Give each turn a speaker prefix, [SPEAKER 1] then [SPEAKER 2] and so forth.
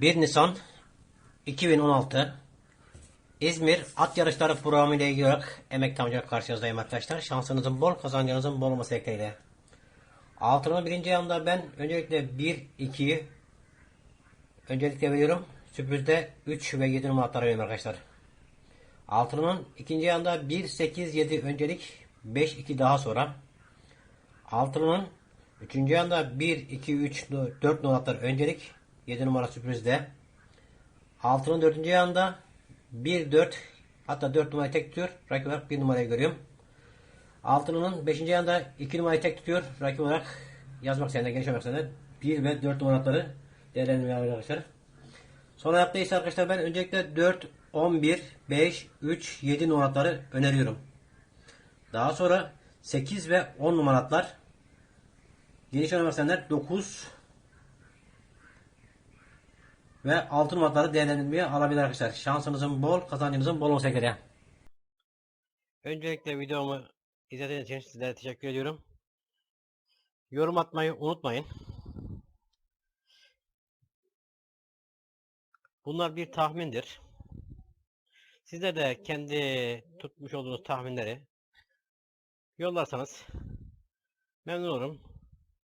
[SPEAKER 1] 1 Nisan 2016 İzmir at yarışları programı ile ilgili olarak Emek Tamcı karşınızdayım arkadaşlar. Şansınızın bol, kazancınızın bol olması dileğiyle. Altına birinci yanda ben öncelikle 1, 2'yi öncelikle veriyorum. Sürprizde 3 ve 7 numaraları veriyorum arkadaşlar. Altının ikinci yanda 1, 8, 7 öncelik 5, 2 daha sonra. Altının üçüncü yanda 1, 2, 3, 4 numaralar öncelik 7 numara sürprizde. Altının dördüncü yanda 1, 4 hatta 4 numarayı tek tutuyor. Rakip olarak 1 numarayı görüyorum. Altının 5. yanında 2 numarayı tek tutuyor. Rakip olarak yazmak isteyenler, geniş olmak isteyenler 1 ve 4 numaraları değerlendiriyor arkadaşlar. Son ayakta ise arkadaşlar ben öncelikle 4, 11, 5, 3, 7 numaraları öneriyorum. Daha sonra 8 ve 10 numaralar geniş isteyenler 9 ve 6 numaraları değerlendirmeye alabilir arkadaşlar. Şansınızın bol, kazancınızın bol olsa gerek. Öncelikle videomu izlediğiniz için sizlere teşekkür ediyorum. Yorum atmayı unutmayın. Bunlar bir tahmindir. Sizler de kendi tutmuş olduğunuz tahminleri yollarsanız memnun olurum.